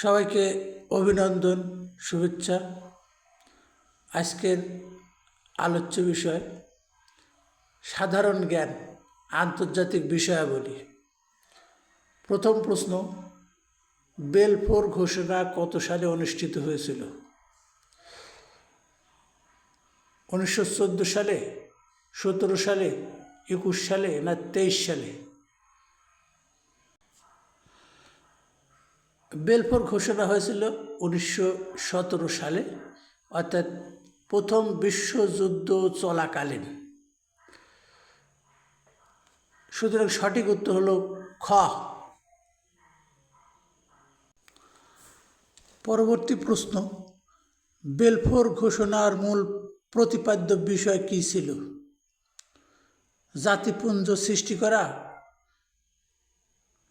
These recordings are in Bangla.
সবাইকে অভিনন্দন, শুভেচ্ছা। আজকের আলোচ্য বিষয়, সাধারণ জ্ঞান, আন্তর্জাতিক বিষয়াবলী। প্রথম প্রশ্ন, বেলফোর ঘোষণা কত সালে অনুষ্ঠিত হয়েছিল? উনিশশো চোদ্দ সালে, সতেরো সালে, একুশ সালে না তেইশ সালে? বেলফোর ঘোষণা হয়েছিল উনিশশো সতেরো সালে, অর্থাৎ প্রথম বিশ্বযুদ্ধ চলাকালীন। সুতরাং সঠিক উত্তর হল খ। পরবর্তী প্রশ্ন, বেলফোর ঘোষণার মূল প্রতিপাদ্য বিষয় কী ছিল? জাতিপুঞ্জ সৃষ্টি করা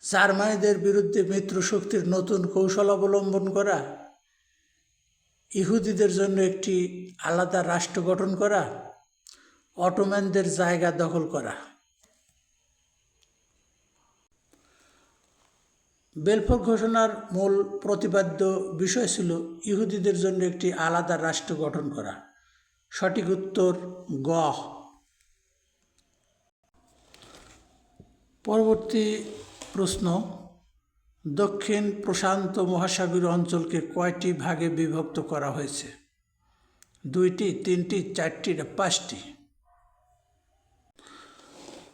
জার্মানিদের বিরুদ্ধে মিত্রশক্তির নতুন কৌশল অবলম্বন করা, ইহুদিদের জন্য একটি আলাদা রাষ্ট্র গঠন করা, অটোম্যানদের জায়গা দখল করা। বেলফোর ঘোষণার মূল প্রতিপাদ্য বিষয় ছিল ইহুদিদের জন্য একটি আলাদা রাষ্ট্র গঠন করা। সঠিক উত্তর গ পরবর্তী প্রশ্ন, দক্ষিণ প্রশান্ত মহাসাগর অঞ্চলকে কয়টি ভাগে বিভক্ত করা হয়েছে? দুইটি, তিনটি, চারটি না পাঁচটি?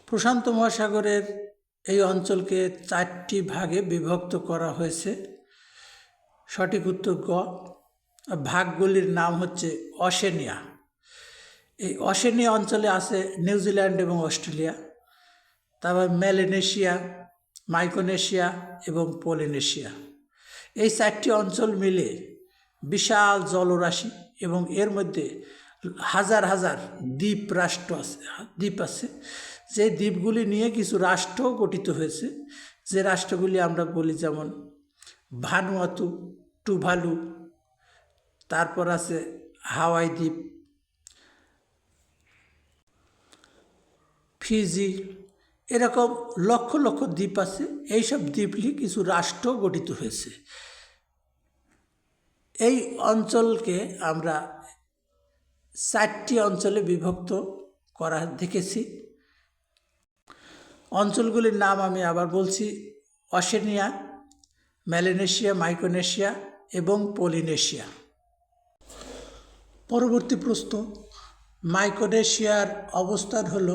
প্রশান্ত মহাসাগরের এই অঞ্চলকে চারটি ভাগে বিভক্ত করা হয়েছে। সঠিক উত্তর গ, ভাগগুলির নাম হচ্ছে অশেনিয়া। এই অশেনিয়া অঞ্চলে আছে নিউজিল্যান্ড এবং অস্ট্রেলিয়া। তারপর মেলেনেশিয়া মাইক্রোনেশিয়া এবং পলিনেশিয়া। এই চারটি অঞ্চল মিলে বিশাল জলরাশি এবং এর মধ্যে হাজার হাজার দ্বীপ রাষ্ট্র আছে, দ্বীপ আছে। যে দ্বীপগুলি নিয়ে কিছু রাষ্ট্র গঠিত হয়েছে, যে রাষ্ট্রগুলি আমরা বলি যেমন ভানুয়াতু, টুভালু, তারপর আছে হাওয়াই দ্বীপ, ফিজি এরকম লক্ষ লক্ষ দ্বীপ আছে। এইসব দ্বীপ নিয়ে কিছু রাষ্ট্র গঠিত হয়েছে। এই অঞ্চলকে আমরা চারটি অঞ্চলে বিভক্ত করা দেখেছি। অঞ্চলগুলির নাম আমি আবার বলছি। অশেনিয়া ম্যালেনেশিয়া মাইক্রোনেশিয়া এবং পলিনেশিয়া। পরবর্তী প্রশ্ন, মাইক্রোনেশিয়ার অবস্থান হল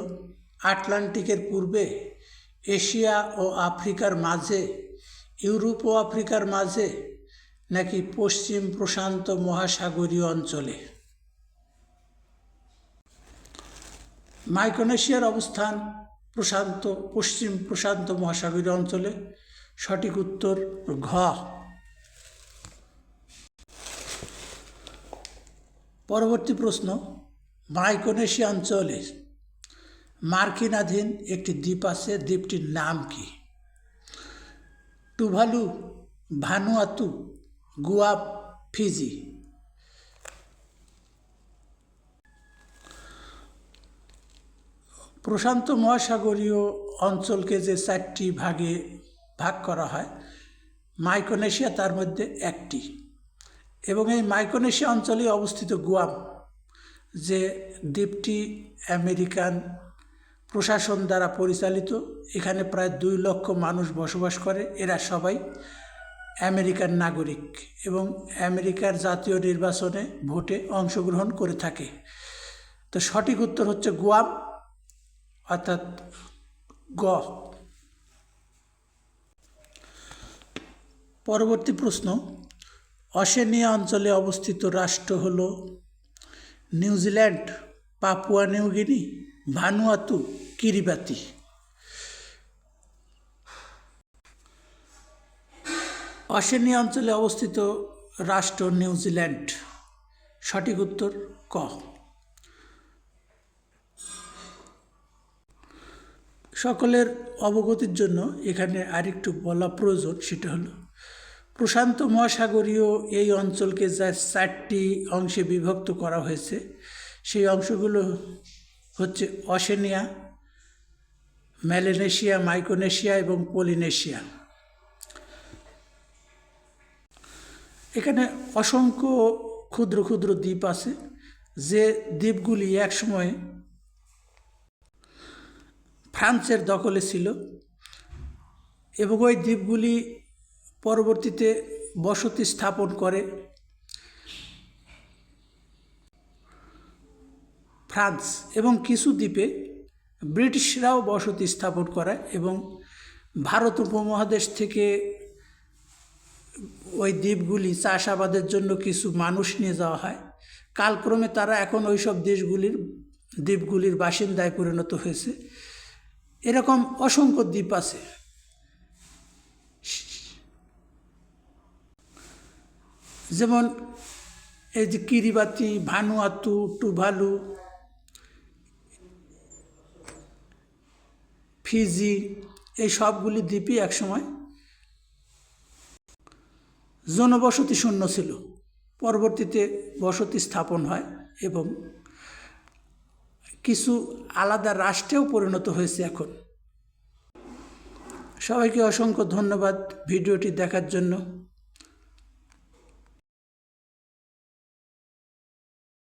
আটলান্টিকের পূর্বে, এশিয়া ও আফ্রিকার মাঝে, ইউরোপ ও আফ্রিকার মাঝে নাকি পশ্চিম প্রশান্ত মহাসাগরীয় অঞ্চলে। মাইক্রোনেশিয়ার অবস্থান প্রশান্ত, পশ্চিম প্রশান্ত মহাসাগরীয় অঞ্চলে। সঠিক উত্তর ঘ। পরবর্তী প্রশ্ন, মাইক্রোনেশিয়া অঞ্চলে মার্কিনাধীন একটি দ্বীপ আছে, দ্বীপটির নাম কি? টুভালু, ভানুয়াতু গুয়া ফিজি প্রশান্ত মহাসাগরীয় অঞ্চলকে যে চারটি ভাগে ভাগ করা হয়, মাইক্রোনেশিয়া তার মধ্যে একটি। এবং এই মাইক্রোনেশিয়া অঞ্চলে অবস্থিত গুয়াম, যে দ্বীপটি আমেরিকান প্রশাসন দ্বারা পরিচালিত। এখানে প্রায় দুই লক্ষ মানুষ বসবাস করে। এরা সবাই আমেরিকার নাগরিক এবং আমেরিকার জাতীয় নির্বাচনে ভোটে অংশগ্রহণ করে থাকে। তো সঠিক উত্তর হচ্ছে গুয়াম, অর্থাৎ গ। পরবর্তী প্রশ্ন, অশেনিয়া অঞ্চলে অবস্থিত রাষ্ট্র হল New Zealand, Papua New Guinea Vanuatu Kiribati Oceania অঞ্চলে অবস্থিত রাষ্ট্র নিউজিল্যান্ড। সঠিক উত্তর, ক। সকলের অবগতির জন্য এখানে আরেকটু বলা প্রয়োজন, সেটা হলো, প্রশান্ত মহাসাগরীয় এই অঞ্চলকে যা চারটি অংশে বিভক্ত করা হয়েছে, সেই অংশগুলো হচ্ছে অশেনিয়া মেলেনেশিয়া মাইক্রোনেশিয়া এবং পলিনেশিয়া। এখানে অসংখ্য ক্ষুদ্র ক্ষুদ্র দ্বীপ আছে, যে দ্বীপগুলি একসময় ফ্রান্সের দখলে ছিল এবং ওই দ্বীপগুলি পরবর্তীতে বসতি স্থাপন করে। ফ্রান্স এবং কিছু দ্বীপে ব্রিটিশরাও বসতি স্থাপন করায় এবং ভারত উপমহাদেশ থেকে ওই দ্বীপগুলি চাষাবাদের জন্য কিছু মানুষ নিয়ে যাওয়া হয়। কালক্রমে তারা এখন ওইসব দেশগুলির, দ্বীপগুলির বাসিন্দায় পরিণত হয়েছে। এরকম অসংখ্য দ্বীপ আছে। যেমন এই যে কিরিবাতি, ভানুয়াতু, টুভালু ফিজি এই সবগুলি দ্বীপই একসময় জনবসতি শূন্য ছিল। পরবর্তীতে বসতি স্থাপন হয় এবং কিছু আলাদা রাষ্ট্রেও পরিণত হয়েছে এখন। সবাইকে অসংখ্য ধন্যবাদ ভিডিওটি দেখার জন্য।